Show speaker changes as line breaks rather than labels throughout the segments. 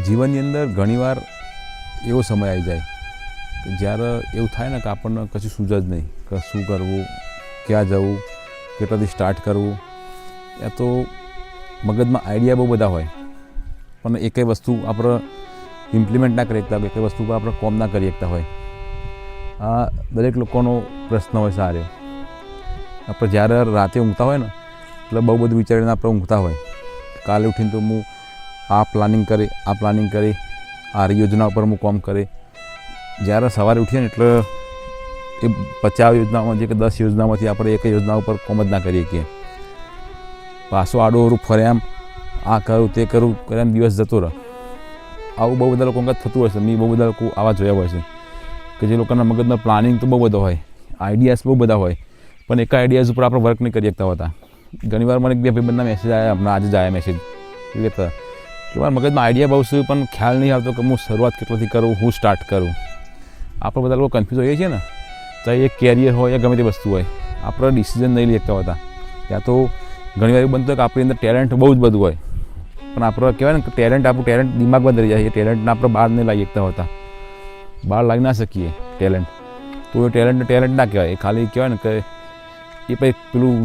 જીવનની અંદર ઘણીવાર એવો સમય આવી જાય કે જ્યારે એવું થાય ને કે આપણને કશું સૂઝ જ નહીં કે શું કરવું, ક્યાં જવું, કેટલાથી સ્ટાર્ટ કરવું યા તો મગજમાં આઈડિયા બહુ બધા હોય. પણ એકેય વસ્તુ આપણે ઇમ્પ્લિમેન્ટ ના કરી શકતા હોય એક વસ્તુ પર આપણે કોમ ના કરી શકતા હોય. આ દરેક લોકોનો પ્રશ્ન હોય સારો. આપણે જ્યારે રાતે ઊંઘતા હોય ને, એટલે બહુ બધું વિચારીને આપણે ઊંઘતા હોય. કાલે ઉઠીને તો હું આ પ્લાનિંગ કરી, આ પ્લાનિંગ કરી, આ યોજના ઉપર હું કામ કરી. જ્યારે સવારે ઉઠીએ ને એટલે એ પચાસ યોજનામાં જે કે દસ યોજનામાંથી આપણે એક યોજના ઉપર કોમ જ ના કરીએ કે. પાછો આડો ઓરું ફરે એમ આ કરું, તે કરું કરે એમ દિવસ જતો રહે. આવું બહુ બધા લોકો થતું છે. મેં બહુ બધા લોકો આવા જોયા હોય છે કે જે લોકોના મગજમાં પ્લાનિંગ તો બહુ બધો હોય. આઈડિયાઝ બહુ બધા હોય. પણ એક આઈડિયાઝ ઉપર આપણે વર્ક નહીં કરી શકતા હોતા. ઘણીવાર મને એક બે ભાઈબંધના મેસેજ આવ્યા હમણાં આજે જ આવ્યા મેસેજ કહેતા? કે મારા મગજમાં આઈડિયા બહુ છે, પણ ખ્યાલ નહીં આવતો કે હું શરૂઆત કેટલોથી કરું, હું સ્ટાર્ટ કરું. આપણે બધા લોકો કન્ફ્યુઝ હોઈએ છીએ ને, ચાહે એ કેરિયર હોય યા ગમે તે વસ્તુ હોય, આપણે ડિસિઝન નહીં લેતા હોતા. ત્યાં તો ઘણીવાર એવું બનતું કે આપણી અંદર ટેલેન્ટ બહુ જ બધું હોય. પણ આપણે કહેવાય ને કે ટેલેન્ટ આપણું ટેલેન્ટ દિમાગમાં રહી જાય એ ટેલેન્ટને આપણે બહાર નહીં લાવી શકતા હોતા. બહાર લાવી ના શકીએ ટેલેન્ટ તો એ ટેલેન્ટને ટેલેન્ટ ના કહેવાય. એ ખાલી કહેવાય ને કે એ પછી પેલું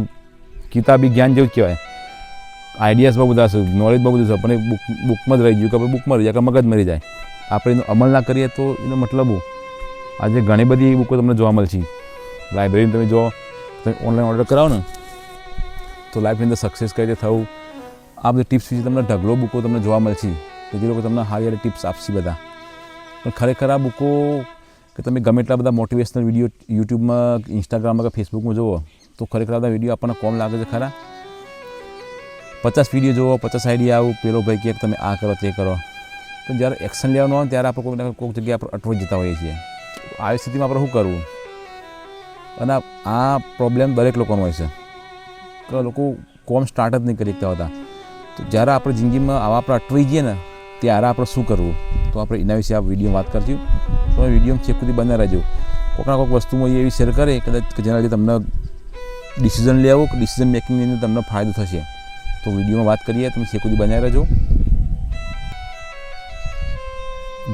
કિતાબી જ્ઞાન જેવું જ કહેવાય. આઈડિયાઝ બહુ બધા છે નોલેજ બહુ બધું છે, પણ એ બુક બુકમાં જ રહી ગયું કે આપણે બુકમાં રહી જાય કે મગજ મરી જાય. આપણે એનો અમલ ના કરીએ તો એનો મતલબ? આજે ઘણી બધી બુકો તમને જોવા મળશે. લાઇબ્રેરીમાં તમે જો તમે ઓનલાઈન ઓર્ડર કરાવો ને, તો લાઈફની અંદર સક્સેસ કઈ રીતે થવું? આ બધી ટિપ્સ વિશે તમને ઢગલો બુકો તમને જોવા મળશે, કે જે લોકો તમને સારી હારી ટિપ્સ આપશે બધા. પણ ખરેખર આ બુકો, કે તમે ગમે એટલા બધા મોટિવેશનલ વીડિયો યુટ્યુબમાં ઇન્સ્ટાગ્રામમાં કે ફેસબુકમાં જુઓ, તો ખરેખર બધા વીડિયો આપણને કોમ લાગે છે ખરા? પચાસ વીડિયો જુઓ, પચાસ આઈડિયા આવું, પેલો ભાઈ કે તમે આ કરો, તે કરો. તો જ્યારે એક્શન લેવાનું ને ત્યારે આપણે કોઈક કોઈક જગ્યાએ આપણે અટવાઈ જતા હોઈએ છીએ. આવી સ્થિતિમાં આપણે શું કરવું? અને આ પ્રોબ્લેમ દરેક લોકોનો હોય છે. કે લોકો કોમ સ્ટાર્ટ જ નહીં કરી શકતા હોતા. તો જ્યારે આપણે જિંદગીમાં આવા આપણે અટવાઈ જઈએ ને, ત્યારે આપણે શું કરવું? તો આપણે એના વિશે આ વીડિયો વાત કરશું. તો વીડિયો છેક સુધી બને રહેજો. કોઈકના કોઈક વસ્તુમાં એવી શેર કરે, કદાચ જેના લીધે તમને ડિસિઝન લેવું કે ડિસિઝન મેકિંગની અંદર તમને ફાયદો થશે. તો વિડીયોમાં વાત કરીએ, તમે શેકુદી બનાવી રહેજો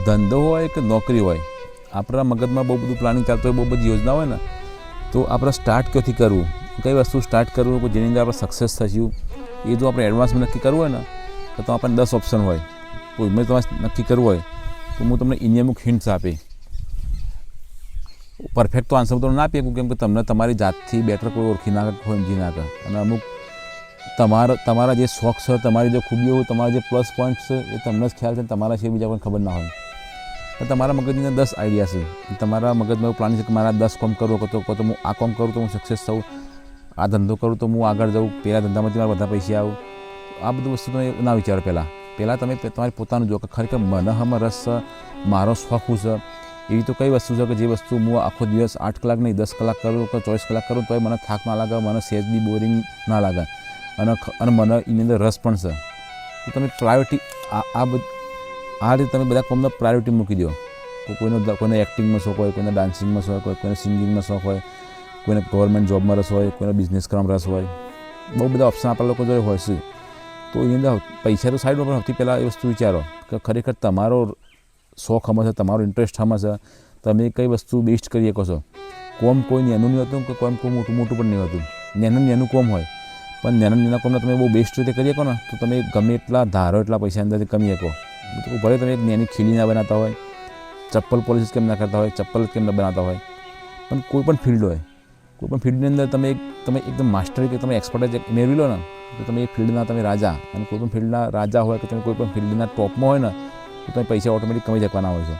ધંધો હોય કે નોકરી હોય, આપણા મગજમાં બહુ બધું પ્લાનિંગ ચાલતું હોય, બહુ બધી યોજના હોય ને, તો આપણે સ્ટાર્ટ ક્યાંથી કરવું? કઈ વસ્તુ સ્ટાર્ટ કરવું કે જેની અંદર આપણે સક્સેસ થશું? એ જો આપણે એડવાન્સમાં નક્કી કરવું હોય ને, તો તો આપણને દસ ઓપ્શન હોય. કોઈ મેં તમારે નક્કી કરવું હોય. તો હું તમને એની અમુક હિન્ટ્સ આપી. પરફેક્ટ તો આન્સર તો ના આપી શકું કેમ કે તમને તમારી જાતથી બેટર કોઈ ઓળખી ના સમજી ના અને અમુક તમારા તમારા જે શોખ છે, તમારી જે ખૂબીઓ તમારા જે પ્લસ પોઈન્ટ્સ છે, એ તમને જ ખ્યાલ છે, તમારા છે બીજા કોઈને ખબર ના હોય. પણ તમારા મગજની દસ આઈડિયા છે. તમારા મગજમાં એવું પ્લાન છે કે મારા દસ કોમ કરવો તો તો હું આ કોમ કરું, તો હું સક્સેસ થઉં. આ ધંધો કરું, તો હું આગળ જાઉં. પહેલા ધંધામાંથી મારા બધા પૈસા આવું. આ બધું વસ્તુ તમે ના વિચારો પહેલાં. પહેલાં તમે તમારી પોતાનું જો કે ખરેખર મને હમાં રસ છે, મારો શોખ છે? એવી તો કઈ વસ્તુ છે કે જે વસ્તુ હું આખો દિવસ આઠ કલાક નહીં, દસ કલાક કરું કે ચોવીસ કલાક કરું, તોય મને થાક ના લાગે, મને સહેજ બી બોરિંગ ના લાગે. અને અને મને એની અંદર રસ પણ છે. તો તમે પ્રાયોરિટી આ આ રીતે તમે બધા કોમને પ્રાયોરિટી મૂકી દો. કોઈ કોઈનો કોઈને એક્ટિંગમાં શોખ હોય, કોઈને ડાન્સિંગમાં શોખ હોય, કોઈને સિંગિંગમાં શોખ હોય, કોઈને ગવર્મેન્ટ જોબમાં રસ હોય, કોઈને બિઝનેસ કરવામાં રસ હોય. બહુ બધા ઓપ્શન આપણા લોકો જોડે હોય છે. તો એની અંદર પૈસા તો સાઈડમાં પણ સૌથી પહેલાં એ વસ્તુ વિચારો કે ખરેખર તમારો શોખ હમે છે, તમારો ઇન્ટરેસ્ટ હમે છે. તમે કઈ વસ્તુ બેસ્ટ કરી શકો છો. કોમ કોઈ નેનું નહીં હતું કે કોમ કોઈ મોટું મોટું પણ નહીં હોતું. નેનું નેનું કોમ હોય. પણ નાના નાના કોમને તમે બહુ બેસ્ટ રીતે કરી શકો ને, તો તમે ગમે એટલા ધારો એટલા પૈસા અંદરથી કમી શકો. ભલે તમે એક નાની ખીલી ના બનાવતા હોય, ચપ્પલ પોલિસીસ કેમ ના કરતા હોય, ચપ્પલ કેમ ના બનાવતા હોય, પણ કોઈ પણ ફિલ્ડ હોય, કોઈ પણ ફિલ્ડની અંદર તમે એક, તમે એકદમ માસ્ટરી કે તમે એક્સપર્ટાઇઝ મેળવી લો ને, તો તમે એ ફિલ્ડના તમે રાજા, અને કોઈ પણ ફિલ્ડના રાજા હોય કે તમે કોઈ પણ ફિલ્ડના ટોપમાં હોય ને, તો તમે પૈસા ઓટોમેટિક કમાઈ શકવાના હોય છો.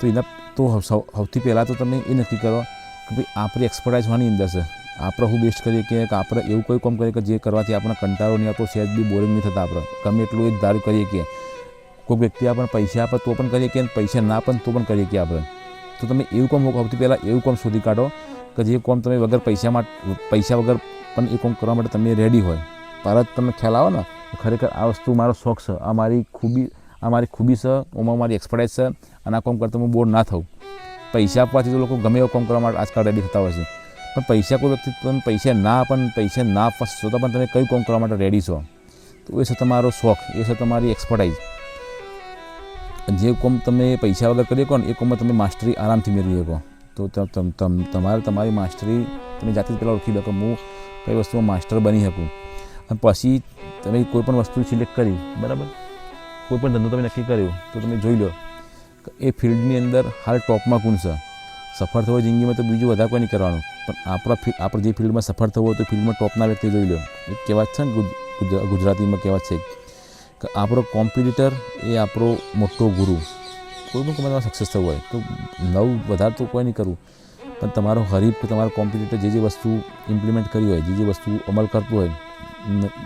તો એના, તો સૌથી પહેલાં તો તમે એ નક્કી કરો કે ભાઈ આપણી એક્સપર્ટાઇઝ હોવાની અંદર છે. આપણે હું બેસ્ટ કરીએ કે આપણે એવું કોઈ કામ કરીએ કે જે કરવાથી આપણને કંટાળો નહીં આવતો સહેજ બી બોરિંગ નહીં થતા આપણે. ગમે એટલું એ જ ધારું કરીએ કે કોઈ વ્યક્તિ આપણને પૈસા આપે તો પણ કરીએ કે પૈસા ના પણ તો પણ કરીએ કે આપણે. તો તમે એવું કામ સૌથી પહેલાં એવું કામ શોધી કાઢો કે જે કામ તમે વગર પૈસા માટે, પૈસા વગર પણ એ કામ કરવા માટે તમે રેડી હોય. તરત તમને ખ્યાલ આવે ને? ખરેખર આ વસ્તુ મારો શોખ છે. આ મારી ખૂબી, આ મારી ખૂબી છે. ઓમાં મારી એક્સપર્ટાઇઝ છે અને આ કામ કરતા હું બોર ના થઉં. પૈસા આપવાથી તો લોકો ગમે એવું કામ કરવા માટે આજકાલ રેડી થતા હોય છે. પણ પૈસા કોઈ વ્યક્તિ તમે પૈસા ના, પણ પૈસા ના ફસશો તો પણ તમે કયું કામ કરવા માટે રેડી છો? તો એ છે તમારો શોખ, એ છે તમારી એક્સપર્ટાઇઝ જે કોમ તમે પૈસા વગર કરી શકો ને, એ કોમમાં તમે માસ્ટરી આરામથી મેળવી શકો. તો તમ- તમ- તમારે તમારી માસ્ટરી તમે જાતે જ પહેલાં ઓળખી લો કે હું કઈ વસ્તુમાં માસ્ટર બની શકું. અને પછી તમે કોઈ પણ વસ્તુ સિલેક્ટ કરી, બરાબર? કોઈ પણ ધંધો તમે નક્કી કર્યો, તો તમે જોઈ લો એ ફિલ્ડની અંદર હાલ ટોપમાં કોણ છે? સફળ થવો જિંદગીમાં તો બીજું વધારે કોઈ નહીં કરવાનું. પણ આપણા આપણે જે ફિલ્ડમાં સફળ થવું હોય તો ફિલ્ડમાં ટોપના વ્યક્તિ જોઈ લો એક કહેવત છે ને ગુજ- ગુજ- ગુજરાતીમાં કહેવત છે કે આપણો કોમ્પિટિટર એ આપણો મોટો ગુરુ. કોઈ પણ તમારે સક્સેસ થવું હોય તો નવું વધારે તો કોઈ નહીં કરવું. પણ તમારો હરીફ કે તમારો કોમ્પિટિટર જે જે વસ્તુ ઇમ્પ્લિમેન્ટ કરી હોય, જે જે વસ્તુ અમલ કરતું હોય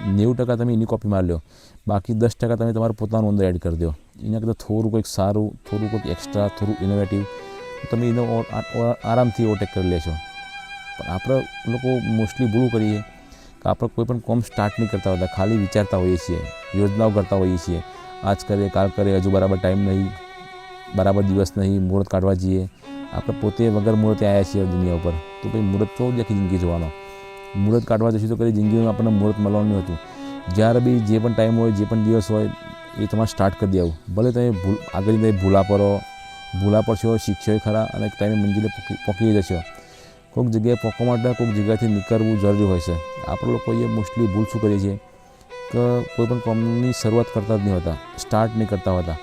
નેવું ટકા તમે એની કોપી મારી લો બાકી દસ ટકા તમે તમારું પોતાનું અંદર એડ કરી દો. એના કરતાં થોડું કંઈક સારું, થોડું કંઈક એક્સ્ટ્રા થોડું ઇનોવેટિવ તમે એનો આરામથી ઓવરટેક કરી લેશો. પણ આપણે લોકો મોસ્ટલી ભૂલું કરીએ કે આપણે કોઈ પણ કોમ સ્ટાર્ટ નહીં કરતા હોતા, ખાલી વિચારતા હોઈએ છીએ, યોજનાઓ કરતા હોઈએ છીએ. આજ કરીએ, કાલ કરીએ, હજુ બરાબર ટાઈમ નહીં, બરાબર દિવસ નહીં, મુહૂર્ત કાઢવા જઈએ. આપણે પોતે વગર મુહૂર્તે આવ્યા છીએ દુનિયા ઉપર. તો ભાઈ મુહૂર્ત તો આખી જિંદગી જોવાનો? મુહૂર્ત કાઢવા જશું તો કદી જિંદગીમાં આપણને મુહૂર્ત મળવાનું હતું. જ્યારે બી જે પણ ટાઈમ હોય, જે પણ દિવસ હોય, એ તમારે સ્ટાર્ટ કરી દેવું. ભલે તમે ભૂલ આગળ તમે ભૂલા પડો ભૂલા પડશો શીખશો ખરા અને એક ટાઈમે મંજિલે પહોંચી જશો. કોઈક જગ્યાએ પહોંચવા માટે, કોઈક જગ્યાએથી નીકળવું જરૂરી હોય છે. આપણે લોકોએ મોસ્ટલી ભૂલ શું કરીએ છીએ? કે કોઈ પણ કોમની શરૂઆત કરતા જ નહીં હોતા સ્ટાર્ટ નહીં કરતા હોતા.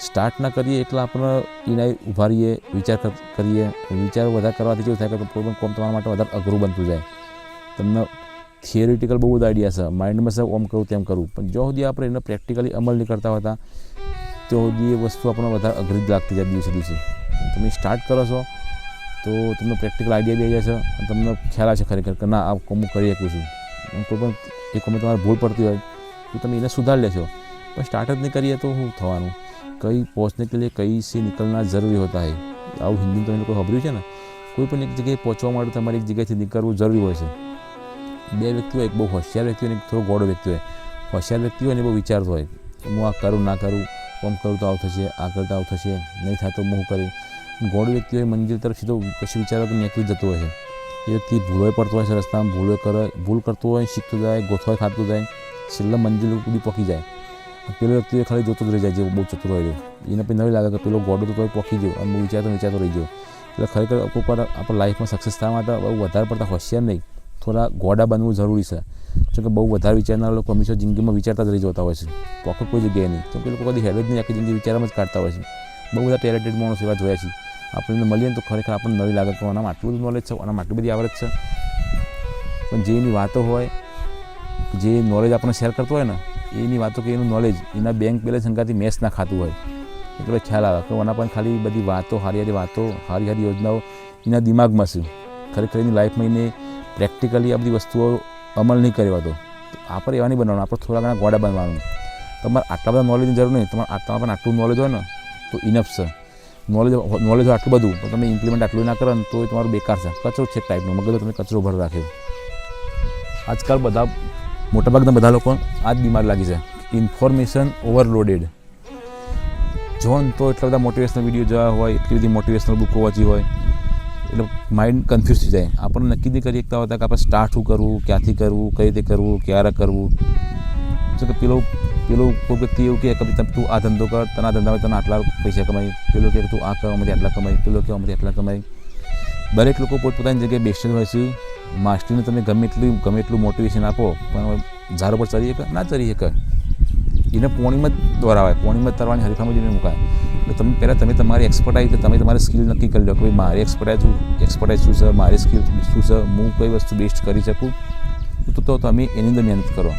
સ્ટાર્ટ ના કરીએ એટલે આપણે એના ઊભા રહીએ વિચાર કરીએ. વિચાર વધારે કરવાથી કેવું થાય કે કોઈ પણ કોમ તમારા માટે વધારે અઘરું બનતું જાય. તમને થિયરિટિકલ બહુ બધા આઈડિયા છે. માઇન્ડમાં છે ઓમ કરું તેમ કરું. પણ જો સુધી આપણે એને પ્રેક્ટિકલી અમલ નહીં કરતા હોતા તો સુધી એ વસ્તુ આપણને વધારે અઘરી લાગતી જાય દિવસે દિવસે. તમે સ્ટાર્ટ કરો છો, તો તમને પ્રેક્ટિકલ આઈડિયા બી આવી છે અને તમને ખ્યાલ આવશે ખરેખર કે ના, આ હું કરી શકું છું. કોઈ પણ એક અમે તમારે ભૂલ પડતી હોય, તો તમે એને સુધારી લેશો. પણ સ્ટાર્ટ જ નહીં કરીએ તો શું થવાનું? કઈ પહોંચને કે લીએ કઈ સે નીકળના જરૂરી હોતા હૈ. આવું હિન્દી તમે લોકો સાંભળ્યું છે ને? કોઈ પણ એક જગ્યાએ પહોંચવા માટે તમારે એક જગ્યાએથી નીકળવું જરૂરી હોય છે. બે વ્યક્તિ હોય, એક બહુ હોશિયાર વ્યક્તિ હોય અને થોડો ગોળો વ્યક્તિ હોય. હોશિયાર વ્યક્તિ હોય ને બહુ વિચારતો હોય. હું આ કરું, ના કરું આમ કરું તો આવું થશે આ તો આવું થશે, નહીં થાય તો હું કરી. ગોળ વ્યક્તિ હોય મંજિલ તરફ સીધો કશું વિચારો કે નીકળી જતો હોય. છે એ વ્યક્તિ ભૂલોય પડતો હોય છે રસ્તામાં ભૂલો કરે, ભૂલ કરતો હોય, શીખતો જાય, ગોથવાય ખાતું જાય, છેલ્લા મંજિલ સુધી પહોંચી જાય. પેલો વ્યક્તિ ખાલી જોતો જ રહી જાય જે બહુ ચતુર હોય એને પછી નવી લાગે કે પેલો ગોડો તો પહોંચી ગયો. અને વિચારતો વિચારતો રહી ગયો. એટલે ખરેખર ઉપર આપણે લાઈફમાં સક્સેસ થવા માટે વધારે પડતા હોશિયાર નહીં. થોડા ગોડા બનવું જરૂરી છે. જો કે બહુ વધારે વિચારનારા લોકો હંમેશા જિંદગીમાં વિચારતા જ રહી જતા હોય છે. પોકેટ કોઈ જગ્યાએ નહીં. તો કે લોકો કદી હેડ નહીં આખી જિંદગી વિચારમાં જ કાઢતા હોય છે. બહુ બધા ટેલેન્ટેડ માણસ એવા જોયા છે. આપણે મળીએ ને તો ખરેખર આપણને નવી લાગે કે આનામાં આટલું બધું નોલેજ છે આનામાં આટલી બધી આવડત છે. પણ જે એની વાતો હોય, જે નોલેજ આપણને શેર કરતો હોય ને, એની વાતો કે એનું નોલેજ એના બેંક બેલેન્સ સંગાથી મેચ ના ખાતું હોય. એટલે ખ્યાલ આવે કે આના પણ ખાલી બધી વાતો, હારી હારી વાતો, હારી હારી યોજનાઓ એના દિમાગમાં છે. ખરેખર એની લાઈફમાં એને પ્રેક્ટિકલી આ બધી વસ્તુઓ અમલ નહીં કર્યો હતો. આપણે એવા નહીં બનાવવાનું આપણે થોડા ઘણા ગોડા બનવાનું. તમારે આટલા બધા નોલેજની જરૂર નહીં. તમારે આટલા પણ આટલું નોલેજ હોય ને, તો ઇનફ છે. નોલેજ નોલેજ હોય આટલું બધું, પણ તમે ઇમ્પ્લિમેન્ટ આટલું ના કરો ને તો એ તમારું બેકાર છે. કચરો છે ટાઈપનો મગજ તમે કચરો ભર રાખ્યો આજકાલ બધા, મોટાભાગના બધા લોકો આ જ બીમાર લાગી છે. ઇન્ફોર્મેશન ઓવરલોડેડ જોન તો એટલા બધા મોટિવેશનલ વીડિયો જોયા હોય, એટલી બધી મોટિવેશનલ બુકો વાંચી હોય. એટલે માઇન્ડ કન્ફ્યુઝ થઈ જાય. આપણને નક્કી નહીં કરી શકતા હોતા કે આપણે સ્ટાર્ટ શું કરવું, ક્યાંથી કરવું, કઈ રીતે કરવું, ક્યારે કરવું. જો કે પેલો પેલો કોઈ વ્યક્તિ એવું કહે કે તું આ ધંધો કર, તના ધંધામાં તને આટલા પૈસા કમાય. પેલો કહે કે તું આ અમારી આટલા કમાય. પેલો કહે અમારી આટલા કમાય. દરેક લોકો પોતપોતાની જગ્યાએ બેસ્ટ હોય છે. માસ્ટરીને તમે ગમે એટલું ગમે એટલું મોટિવેશન આપો, પણ ઝાડ પર ચડી શકે ના ચડી શકે એને પોણીમાં જ દોરાવાય. પોણીમાં તરવાની હરીફામાં જઈને મુકાય. તમે પહેલાં તમે તમારી એક્સપર્ટાઈઝ તમે તમારી સ્કિલ નક્કી કરી લો કે ભાઈ મારી એક્સપર્ટાઇઝ એક્સપર્ટાઈઝ શું છે? મારી સ્કિલ શું છે? હું કઈ વસ્તુ બેસ્ટ કરી શકું? તો તો તમે એની અંદર મહેનત કરો.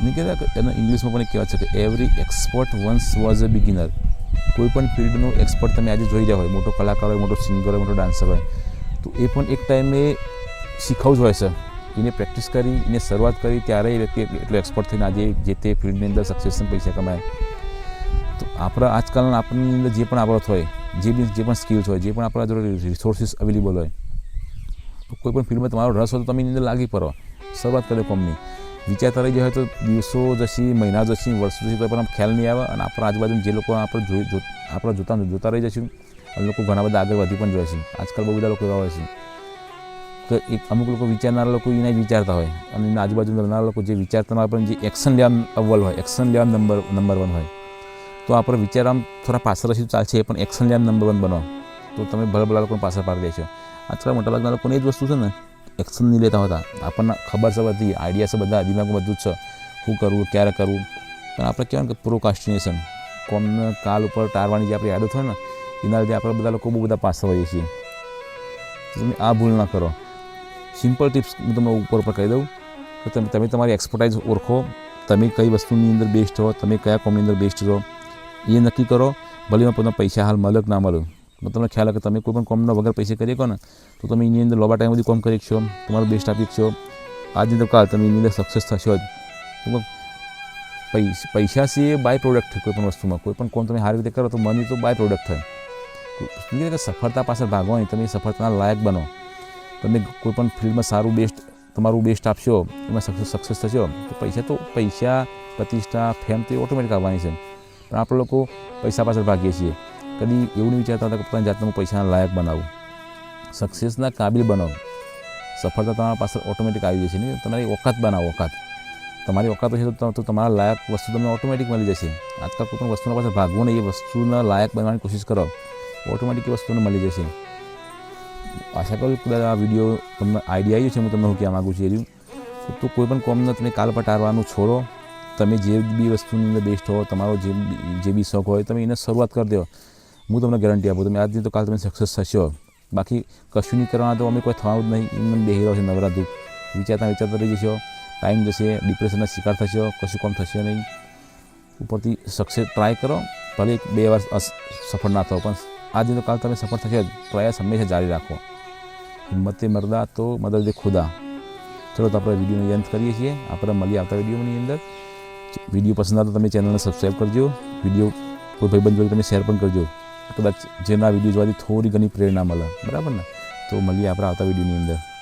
નહીં કહેતા એનો ઇંગ્લિશમાં પણ કહેવાય છે કે every expert once was a beginner કોઈ પણ ફિલ્ડનો એક્સપર્ટ તમે આજે જોઈ રહ્યા હોય, મોટો કલાકાર હોય, મોટો સિંગર હોય, મોટો ડાન્સર હોય, તો એ પણ એક ટાઈમે શીખવું જ હોય છે. એને પ્રેક્ટિસ કરી, એને શરૂઆત કરી, ત્યારે એ વ્યક્તિ એટલો એક્સપર્ટ થઈને આજે જે તે ફિલ્ડની અંદર સક્સેસન પૈસા કમાય આપણા આજકાલના આપણી અંદર જે પણ આવડત હોય, જે બી જે પણ સ્કિલ્સ હોય, જે પણ આપણા જોડે રિસોર્સિસ અવેલેબલ હોય કોઈ પણ ફિલ્ડમાં તમારો રસ હોય તો તમે એની અંદર લાગી પડો. શરૂઆત કરો કોમની વિચારતા રહી જાય તો દિવસો જશી, મહિના જશી, વર્ષો જશે તો પણ ખ્યાલ નહીં આવે અને આપણા આજુબાજુ જે લોકો આપણે આપણે જોતા જોતા રહી જશું, અને લોકો ઘણા બધા આગળ વધી પણ છે આજકાલ બહુ બધા લોકો એવા હોય છે. તો એક અમુક લોકો વિચારનારા લોકો એના જ વિચારતા હોય, અને આજુબાજુ રહેનારા લોકો જે વિચારતા પણ જે એક્શન લેવા અવ્વલ હોય એક્શન લેવા નંબર નંબર વન હોય. તો આપણે વિચાર થોડા પાછળ રહીશું ચાલશે પણ એક્શન લેમ નંબર વન બનો તો તમે ભલે લોકોને પાછળ પાડી દેશો. આજકાલ મોટાભાગના લોકોને એ જ વસ્તુ છે ને એક્શન નહીં લેતા હોતા. આપણને ખબર છે બધી આઈડિયા છે બધા, દિમાગમાં બધું જ છે. શું કરવું, ક્યારે કરવું? પણ આપણે કહેવાય ને કે પ્રોકાસ્ટિનેશન કોમને કાલ ઉપર ટાળવાની જે આપણી યાદો થાય ને, એના લીધે આપણે બધા લોકો બહુ બધા પાછળ હોઈએ છીએ. તમે આ ભૂલ ના કરો. સિમ્પલ ટિપ્સ હું તમને ઉપર ઉપર કહી દઉં. તો તમે તમે તમારી એક્સપર્ટાઇઝ ઓળખો. તમે કઈ વસ્તુની અંદર બેસ્ટ હો, તમે કયા કોમની અંદર બેસ્ટ છો? એ નક્કી કરો ભલે એમાં તમને પૈસા હાલ મળે કે ના મળે પણ તમને ખ્યાલ આવે કે તમે કોઈ પણ કોમનો વગર પૈસા કરી શકો ને તો તમે એની અંદર લોબા ટાઈમ સુધી કોમ કરી શકશો તમારું બેસ્ટ આપી શકશો આજની તો કાલ તમે એની અંદર સક્સેસ થશો જ તો પૈસા પૈસા છે એ બાય પ્રોડક્ટ છે કોઈ પણ વસ્તુમાં કોઈ પણ કોમ તમે સારી રીતે કરો તો મની તો બાય પ્રોડક્ટ થાય એટલે કે સફળતા પાછળ ભાગવાની તમે સફળતાના લાયક બનો તમે કોઈ પણ ફિલ્ડમાં સારું બેસ્ટ તમારું બેસ્ટ આપશો એમાં સક્સેસ સક્સેસ થશો તો પૈસા તો પૈસા પ્રતિષ્ઠા ફેમ તો ઓટોમેટિક આવવાની છે પણ આપણે લોકો પૈસા પાછળ ભાગીએ છીએ. કદી એવું નહીં વિચારતા હતા કે પોતાની જાતને હું પૈસાના લાયક બનાવું. સક્સેસના કાબિલ બનાવો. સફળતા તમારા પાછળ ઓટોમેટિક આવી જશે નહીં. તમારી ઓકાત બનાવો ઓકાત. તમારી ઓકાત હશે તો તમારા લાયક વસ્તુ તમને ઓટોમેટિક મળી જશે. આજકાલ કોઈ પણ વસ્તુના પાછળ ભાગવું નહીં. એ વસ્તુના લાયક બનવાની કોશિશ કરો. ઓટોમેટિક એ વસ્તુને મળી જશે. આશા કરું કદાચ આ વીડિયો તમને આઈડિયા આવ્યો છે. હું તમને હું કહેવા માગું છું એ તો કોઈ પણ કોમને તમે કાલ પટારવાનું છોડો. તમે જે બી વસ્તુની અંદર બેસ્ટ હો, તમારો જે જે બી શોખ હોય, તમે એને શરૂઆત કરી દો. હું તમને ગેરંટી આપું, તમે આજની તો કાલ તમે સક્સેસ થશો. બાકી કશું નહીં કરવાના તો અમે કોઈ થવાનું જ નહીં. એમને બેહી રહ્યો છે નવરા દુઃખ વિચારતા વિચારતા રહી જશો. ટાઈમ જશે ડિપ્રેશનના શિકાર થશો, કશું કામ થશે નહીં. ઉપરથી સક્સેસ ટ્રાય કરો. ભલે એક બે વાર સફળ ના થાવ પણ આજે તો કાલ તમે સફળ થશો. પ્રયાસ હંમેશા જારી રાખો. હિંમતે મરદા તો મદદ ખુદા. ચલો તો આપણે વિડીયોનો અંત કરીએ છીએ. આપણે મળીએ આવતા વિડીયોની અંદર. વીડિયો પસંદ આવે તો તમે ચેનલને સબસ્ક્રાઈબ કરજો. વીડિયો કોઈ ભાઈબંધ જોડે તમે શેર પણ કરજો. કદાચ જેના વીડિયો જોવાથી થોડી ઘણી પ્રેરણા મળે. બરાબર ને? તો મળીએ આપણે આવતા વિડીયોની અંદર.